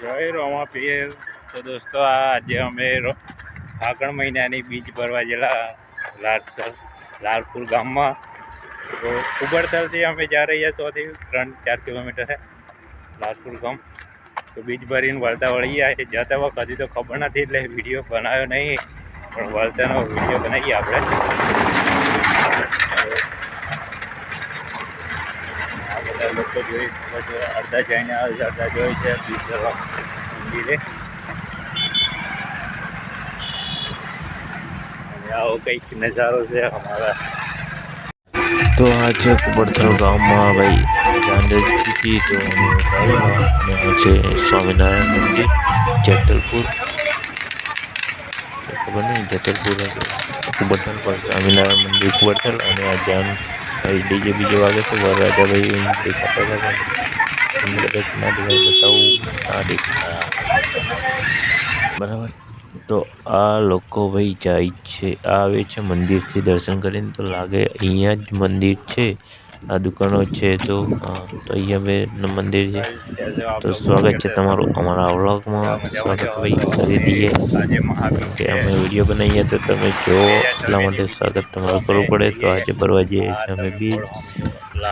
જય રોમાપીર તો દોસ્તો આજે અમે ફાગણ મહિનાની બીજ ભરવા ગયેલા લાલસર લાલપુર ગામમાં. તો ઉબરતલથી અમે જ્યાં રહ્યા તોથી ત્રણ, ચાર કિલોમીટર છે લાલપુર ગામ. તો બીજ ભરીને વળતા વળી ગયા છે જતા વખત હજી તો ખબર નથી એટલે વીડિયો બનાવ્યો નહીં. પણ વળતાનો વીડિયો બનાવીએ આપણે. લોકો જોઈ શકો છો અડધા જઈને આવે છે અડધા જોઈ છે, બીજ ભરવા મંદિરે અને આવો કંઈક નજારો છે અમારા. તો આજે કુબરથલ ગામમાં, ભાઈ ચાંદરથી તો અમે આવ્યા અને આ છે સ્વામિનારાયણ મંદિર, જેતલપુર. ખબર નહીં, જેતલપુર કુબરથલ પર સ્વામિનારાયણ મંદિર કુબરથલ અને આ જાન ભાઈ ડીજે બીજો વાગે છે વરરાજાભાઈ દેખાતા હતા બતાવું બરાબર? તો આ લોકો ભાઈ જાય છે, આવે છે મંદિરથી દર્શન કરીને, તો લાગે અહીંયા જ મંદિર છે. આ દુકાનો છે તો તો અહીંયા મંદિર છે. તો સ્વાગત છે તમારું અમારા વ્લોગમાં. સ્વાગત ભાઈ કરી દઈએ. કે અમે વીડિયો બનાવીએ તો તમે જો, એટલા માટે સ્વાગત તમારું કરવું પડે. તો આજે ભરવા જઈએ અમે બીજ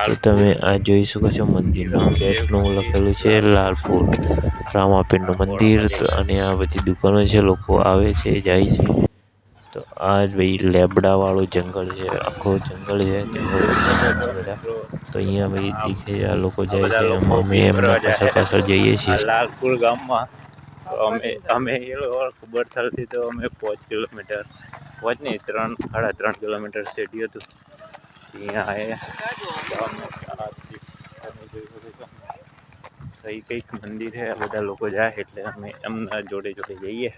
તો તમે આ જોઈ શકો છો મંદિરનું ગેટનું લખેલું છે, લાલપુર રામાપીરનું મંદિર. અને આ બધી દુકાનો છે, લોકો આવે છે, જાય છે. તો આ જ ભાઈ લેબડાવાળું જંગલ છે આખો જંગલ છે જંગલ બધા. તો અહીંયા ભાઈ દીખે આ લોકો જાય છે અમે એમના પાછળ પાછળ જઈએ છીએ. લાલપુર ગામમાં તો અમે અમે એ લોકો કુબરથલથી તો અમે પાંચ કિલોમીટર પાંચ નહીં ત્રણ સાડા ત્રણ કિલોમીટર સેટી હતું. અહીંયા કઈ કંઈક મંદિર છે આ બધા લોકો જાય એટલે અમે એમના જોડે જોડે જઈએ.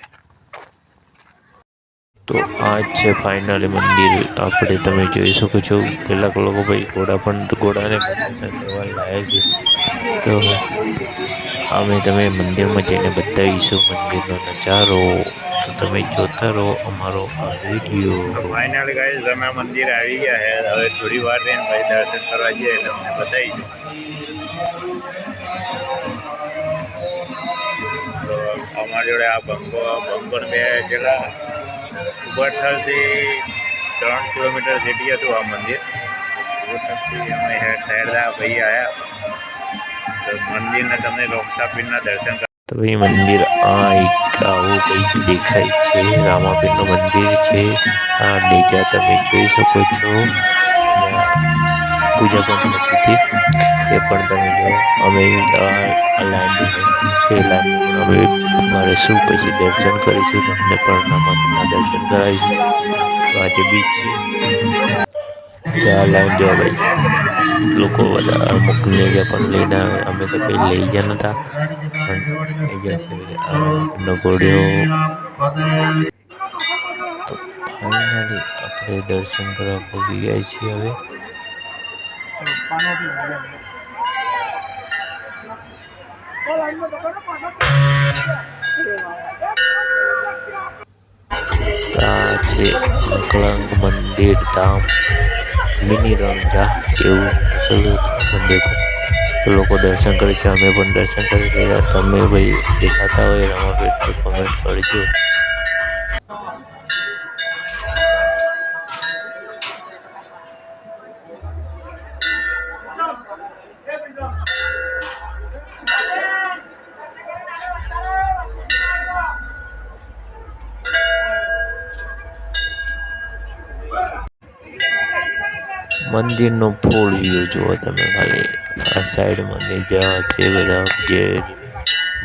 તો આ છે ફાઇનલી મંદિર. આપણે તમે જોઈ શકો છો, કેટલાક લોકો ભાઈ ઘોડા પણ, ઘોડાને પણ દર્શન છે. તો અમે તમે મંદિરમાં જઈને બતાવીશું મંદિરનો નજારો. તો તમે જોતા રહો અમારો આ વીડિયો. ફાઇનલ ગાઈઝ અમે મંદિર આવી ગયા છે. હવે થોડી વાર રહીને ભાઈ દર્શન કરવા જઈએ એટલે અમને બતાવીશું. અમારી જોડે આ બંગો બંકોર બે જેટલા ઉબરથલથી ત્રણ કિલોમીટર જેટી હતું આ મંદિર. ઉબરથલથી અમે હેડ ભાઈ આવ્યા તો મંદિરને તમને રોક્ષાપીરના દર્શન તો એ મંદિર આ એક આવું કંઈક દેખાય છે. રામાપીરનું મંદિર છે. આ નેજા તમે જોઈ શકો છો. પૂજા પણ હતી એ પણ તમે જો, અમે લાઈન એ લાઈન અમે મારીશું પછી દર્શન કરીશું, તમને પરણામાં દર્શન કરાવીશું. આજે બીચ છે. લાઈન જોવા ભાઈ લોકો બધા અમુક ગયા પણ લઈને આવે, અમે તો કંઈ લઈ ગયા નહોતા પણ લઈ ગયા છે નગોડિયો તો ફાઇનલી આપણે દર્શન કરવા પહોંચી ગયા છીએ હવે. આ છે અંકળંગ મંદિર ધામ મિની રંજા એવું મંદિર લોકો દર્શન કરે છે. અમે પણ દર્શન કરી રહ્યા. તમે ભાઈ દેખાતા હોય રમાપીર તો કમેન્ટ કરજો. મંદિરનો ફૂલ વ્યૂ જુઓ તમે ખાલી. આ સાઈડમાં નેજા છે બધા જે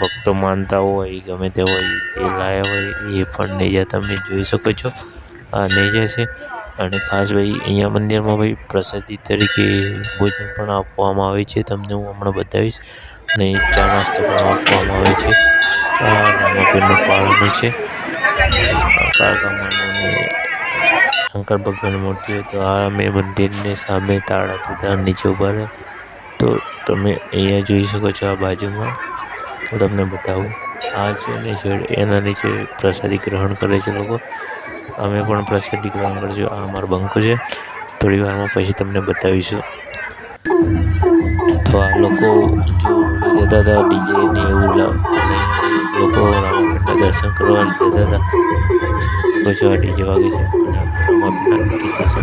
ભક્તો માનતા હોય ગમે તે હોય એ લાયા હોય એ પણ નેજા તમે જોઈ શકો છો. આ નેજા છે. અને ખાસ ભાઈ, અહીંયા મંદિરમાં ભાઈ પ્રસાદી તરીકે ભોજન પણ આપવામાં આવે છે. તમને હું હમણાં બતાવીશ. અને ચા નાસ્તો પણ આપવામાં આવે છે. આ રામાપીરનું પાળનું છે. શંકર ભગવાનની મૂર્તિ હોય તો આ અમે મંદિરની સામે તાળા દીધા નીચે ઊભા રહે તો તમે અહીંયા જોઈ શકો છો આ બાજુમાં. તો તમને બતાવું. આ છે ને એના નીચે પ્રસાદી ગ્રહણ કરે છે લોકો. અમે પણ પ્રસાદી ગ્રહણ કરીશું આ અમારો બંકો છે. થોડી વારમાં પછી તમને બતાવીશું. તો આ લોકો જો જતા હતા ડીજે ને એવું દર્શન કરવા જતા હતા. પછી ડીજે વાગે છે. આપણે છે.